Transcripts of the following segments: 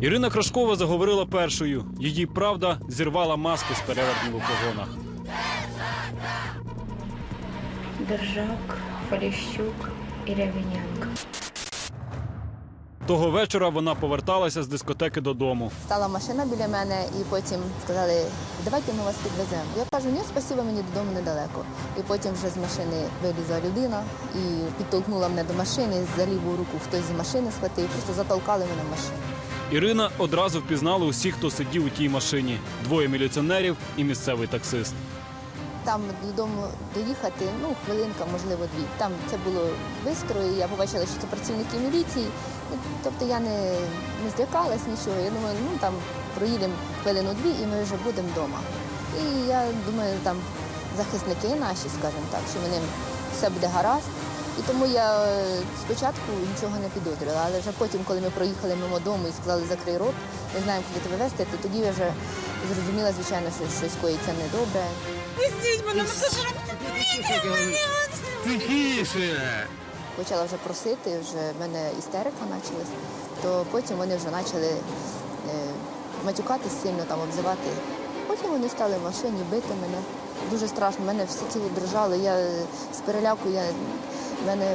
Ірина Крашкова заговорила першою. Її правда зірвала маски з перевертнів у погонах. Держак, Поліщук і Рявінянка. Того вечора вона поверталася з дискотеки додому. Стала машина біля мене, і потім сказали, давайте ми вас підвеземо. Я кажу, ні, спасибо, мені додому недалеко. І потім вже з машини вилізла людина і підтолкнула мене до машини, за ліву руку хтось з машини схватив, просто затолкали мене в машину. Ірина одразу впізнала усіх, хто сидів у тій машині: двоє міліціонерів і місцевий таксист. Там додому доїхати, ну, хвилинка, можливо, дві. Там це було швидко, і я побачила, що це працівники міліції. Ну, Тобто я не, не злякалась нічого. Я думаю, ну там проїдемо хвилину-дві і ми вже будемо вдома. І я думаю, там захисники наші, скажімо так, що вони все буде гаразд. І тому я е, спочатку нічого не підозрювала, але вже потім, коли ми проїхали мимо дому і сказали закрий рот, не знаємо, куди тебе вести, то тоді я вже зрозуміла, звичайно, що щось коїться недобре. Тихіше! почала вже просити, вже в мене істерика почалась, то потім вони вже почали е, матюкатись сильно там обзивати. Потім вони стали в машині бити мене. Дуже страшно, мене все тіло дрожало. Я е, з переляку я, мене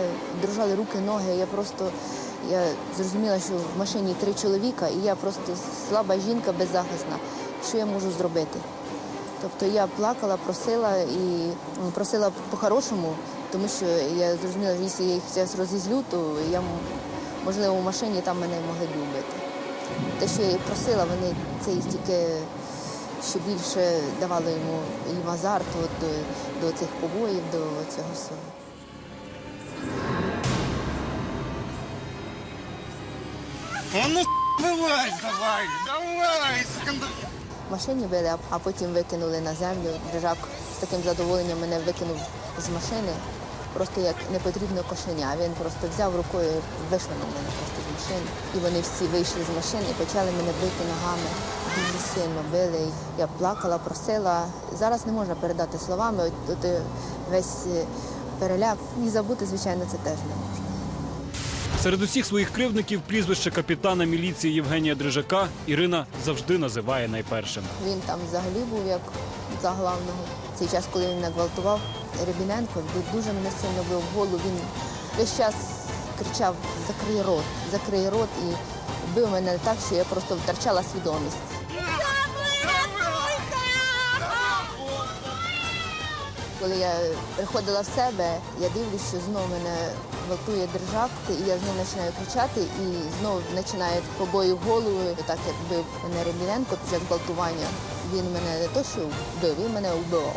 дрожали руки, ноги. Я просто я зрозуміла, що в машині три чоловіка, і я просто слаба жінка беззахисна. Що я можу зробити? Тобто я плакала, просила і просила по-хорошому, тому що я зрозуміла, що якщо я їх зараз розізлю, то я можливо в машині там мене могли б і вбити. Те, що я їх просила, вони це тільки ще більше давало йому їм азарт до, до цих побоїв, до цього всього. А ну давай, давай, давай, скандал. В машині били, а- а потім викинули на землю. Держак з таким задоволенням мене викинув з машини, просто як непотрібне кошеня. Він просто взяв рукою, вишвинув мене просто з машини. І вони всі вийшли з машини і почали мене бити ногами. Дуже сильно били. Я плакала, просила. Зараз не можна передати словами. От, от е, весь е, переляк. І забути, звичайно, це теж не можна. Серед усіх своїх кривдників прізвище капітана міліції Євгенія Дрижака Ірина завжди називає найпершим. Він там взагалі був як за главного. Цей час, коли він нагвалтував Рябіненко, ду- дуже мене сильно бив в голову. Він весь час кричав Закрий рот, закрий рот і бив мене так, що я просто втрачала свідомість. Коли я приходила в себе, я дивлюсь, що знову мене гвалтує держак, і я знову починаю кричати, і знову починають побої в голову. Так як бив мене Рябіненко під час гвалтування. Він мене не то, що вбив, він мене вбивав.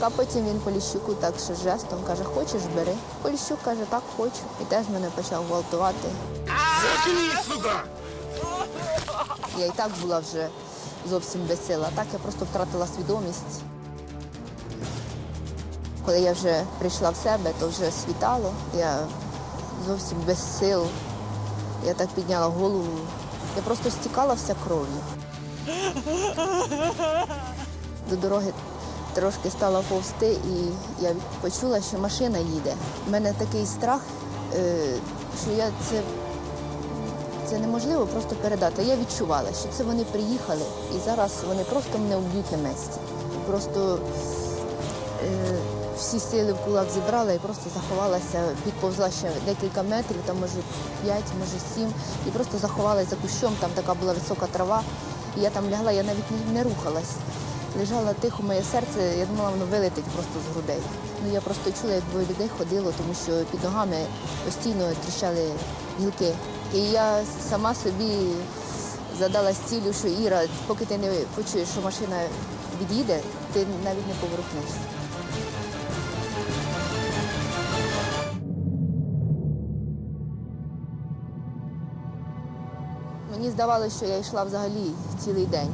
А потім він Поліщуку так ще жестом каже, хочеш бери. Поліщук каже, так хочу. І теж мене почав гвалтувати. Сука! Я і так була вже зовсім без сил, а так я просто втратила свідомість. Коли я вже прийшла в себе, то вже світало. Я зовсім без сил. Я так підняла голову. Я просто стікала вся кров'ю. До дороги трошки стала повсти, і я почула, що машина їде. У мене такий страх, е, що я це це неможливо просто передати. Я відчувала, що це вони приїхали, і зараз вони просто мене вб'ють на місці. Просто е, всі сили в кулак зібрала і просто заховалася, підповзла ще декілька метрів, там може п'ять, може сім, і просто заховалася за кущом, там така була висока трава. І я там лягла, я навіть не, рухалась. Лежала тихо моє серце, я думала, воно вилетить просто з грудей. Ну я просто чула, як двоє людей ходило, тому що під ногами постійно тріщали гілки. І я сама собі задалась цілю, що Іра, поки ти не почуєш, що машина від'їде, ти навіть не поворухнешся. Мені здавалося, що я йшла взагалі цілий день.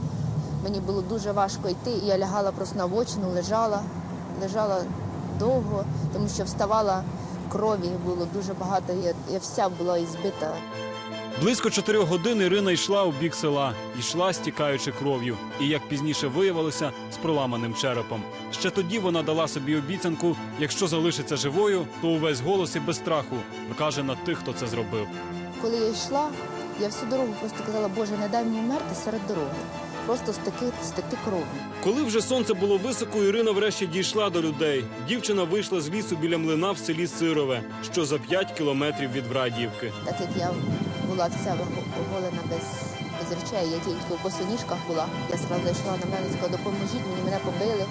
Мені було дуже важко йти, і я лягала просто на обочину, лежала, лежала довго, тому що вставала крові було дуже багато. Я, я вся була ізбита. Близько чотирьох годин Ірина йшла у бік села, йшла, стікаючи кров'ю, і як пізніше виявилося, з проламаним черепом. Ще тоді вона дала собі обіцянку: якщо залишиться живою, то увесь голос і без страху каже на тих, хто це зробив. Коли я йшла, я всю дорогу просто казала, Боже, не дай мені вмерти серед дороги. Просто стекти, стекти кров'ю. Коли вже сонце було високо, Ірина врешті дійшла до людей. Дівчина вийшла з лісу біля млина в селі Сирове, що за 5 кілометрів від Врадіївки. Так як я була вся оголена без, без речей, я тільки в босоніжках була. Я одразу йшла на мене, сказала, допоможіть мені, мене побили.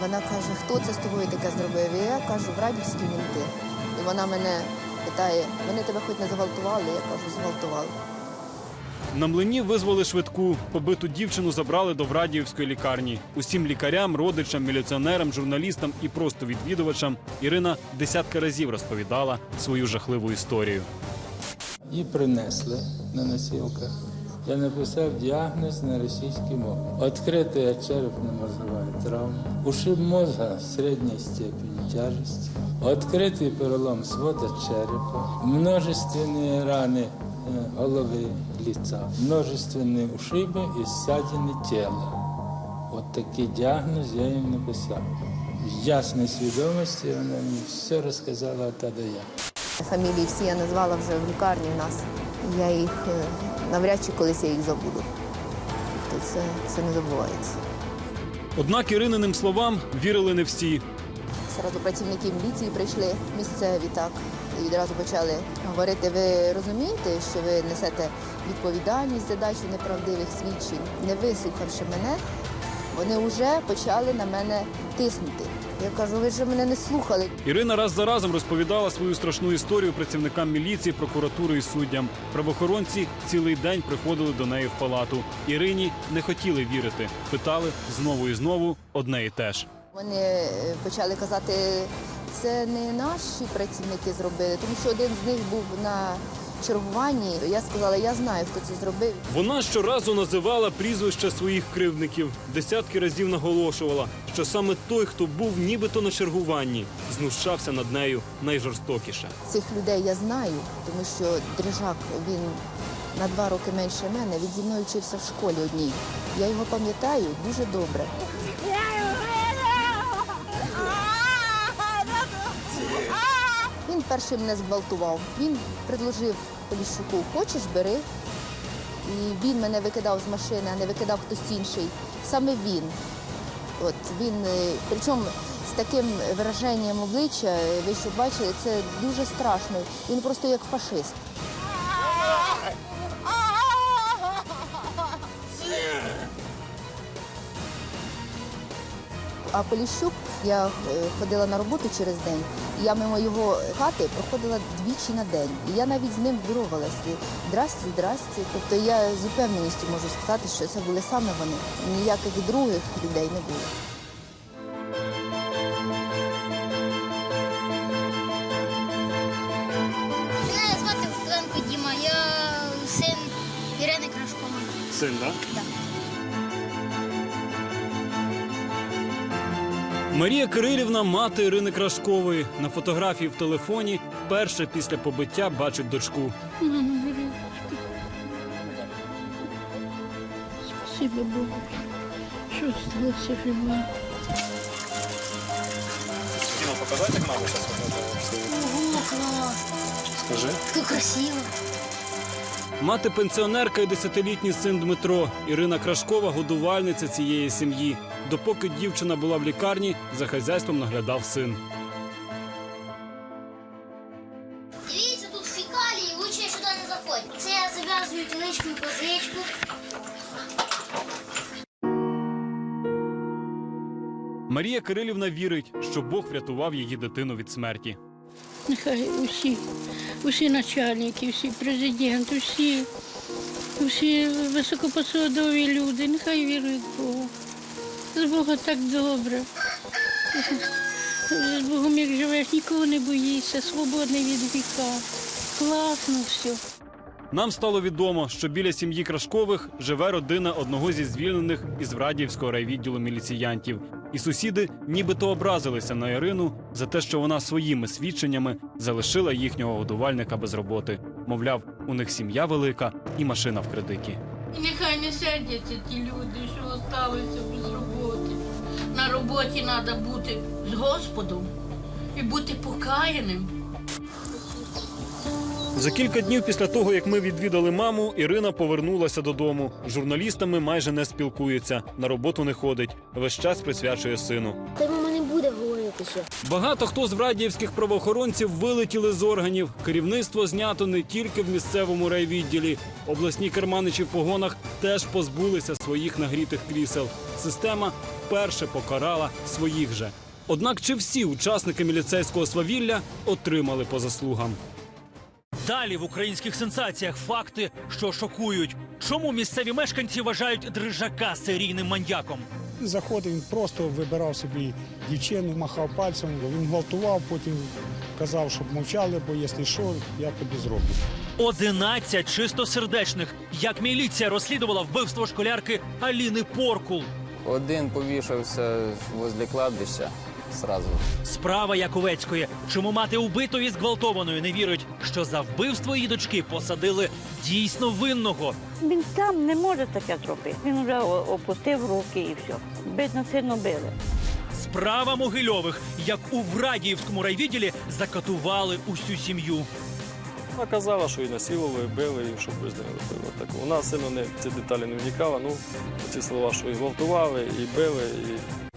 Вона каже, хто це з тобою таке зробив? І я кажу, в радівські мінти. І вона мене питає, вони тебе хоч не зґвалтували? Я кажу, зґвалтували. На млині визвали швидку. Побиту дівчину забрали до Врадіївської лікарні. Усім лікарям, родичам, міліціонерам, журналістам і просто відвідувачам Ірина десятки разів розповідала свою жахливу історію. І принесли на носілках. Я написав діагноз на російській мові. Відкритий черепно-мозгова травма, ушиб мозга середньої степені тяжесті, відкритий перелом свода черепа, множественні рани е, голови, лица, множественні ушиби і ссадини тіла. От такий діагноз я їм написав. В ясній свідомості вона мені все розказала от А до Я. Фамілії всі я назвала вже в лікарні в нас. Я їх е, навряд чи колись я їх забуду. Тобто це, це не забувається. Однак Ірининим словам вірили не всі. Зразу працівники міліції прийшли місцеві так і відразу почали говорити. Ви розумієте, що ви несете відповідальність за дачу неправдивих свідчень, не вислухавши мене, вони вже почали на мене тиснути. Я кажу, ви ж мене не слухали. Ірина раз за разом розповідала свою страшну історію працівникам міліції, прокуратури і суддям. Правоохоронці цілий день приходили до неї в палату. Ірині не хотіли вірити, питали знову і знову одне і те ж. Вони е, почали казати, це не наші працівники зробили, тому що один з них був на чергуванні. Я сказала, я знаю, хто це зробив. Вона щоразу називала прізвища своїх кривдників, десятки разів наголошувала, що саме той, хто був нібито на чергуванні, знущався над нею найжорстокіше. Цих людей я знаю, тому що Дрижак він на два роки менше мене. Він зі мною вчився в школі одній. Я його пам'ятаю дуже добре. Перший мене зґвалтував. Він предложив Поліщуку, хочеш, бери. І він мене викидав з машини, а не викидав хтось інший. Саме він. От він, е, причому з таким вираженням обличчя, е, ви що бачили, це дуже страшно. Він просто як фашист. А Поліщук, я е, ходила на роботу через день, я мимо його хати проходила двічі на день. І я навіть з ним здоровалася. Здрасті, здрасті. Тобто я з упевненістю можу сказати, що це були саме вони. Ніяких других людей не було. Мене звати Вкленко Діма, я син Ірини Крашкової. Син, да? Так. Марія Кирилівна, мати Ірини Крашкової, на фотографії в телефоні вперше після побиття бачить дочку. Спасибо Богу, що сталося жива. Ого, клас! Скажи. Як красиво. Мати пенсіонерка і десятилітній син Дмитро. Ірина Крашкова годувальниця цієї сім'ї. Допоки дівчина була в лікарні, за хазяйством наглядав син. Дивіться, тут фекалії, лучше сюди не заходь. Це я зав'язую тіличку і козичку. Марія Кирилівна вірить, що Бог врятував її дитину від смерті. Нехай усі, усі начальники, всі президенти, всі, всі високопосадові люди, нехай вірують в Бога. З Бога так добре. З Богом як живеш, нікого не боїшся, свободний від віка. Класно все. Нам стало відомо, що біля сім'ї Крашкових живе родина одного зі звільнених із Врадіївського райвідділу міліціянтів. І сусіди нібито образилися на Ірину за те, що вона своїми свідченнями залишила їхнього годувальника без роботи. Мовляв, у них сім'я велика і машина в кредиті. Нехай не сердяться ті люди, що залишилися без роботи. На роботі треба бути з Господом і бути покаяним. За кілька днів після того, як ми відвідали маму, Ірина повернулася додому. З журналістами майже не спілкується, на роботу не ходить. Весь час присвячує сину. Та мама не буде говорити ще. Багато хто з врадіївських правоохоронців вилетіли з органів. Керівництво знято не тільки в місцевому райвідділі. Обласні керманичі в погонах теж позбулися своїх нагрітих крісел. Система вперше покарала своїх же. Однак чи всі учасники міліцейського свавілля отримали по заслугам? Далі в українських сенсаціях факти, що шокують. Чому місцеві мешканці вважають дрижака серійним маньяком? Заходив, він просто вибирав собі дівчину, махав пальцем, він гвалтував, потім казав, щоб мовчали, бо якщо що, я тобі зроблю. 11 чистосердечних. Як міліція розслідувала вбивство школярки Аліни Поркул. Один повішався возле кладбища сразу. Справа Яковецької. Чому мати убитої зґвалтованої не вірить, що за вбивство її дочки посадили дійсно винного. Він сам не може таке зробити. Він вже опустив руки і все. Бідно сильно били. Справа Могильових, як у Врадіївському райвідділі закатували усю сім'ю. Вона казала, що і насилували, і били, і щоб без неї робили. Так вона сильно не в ці деталі не вникала. Ну ці слова, що і гвалтували, і били, і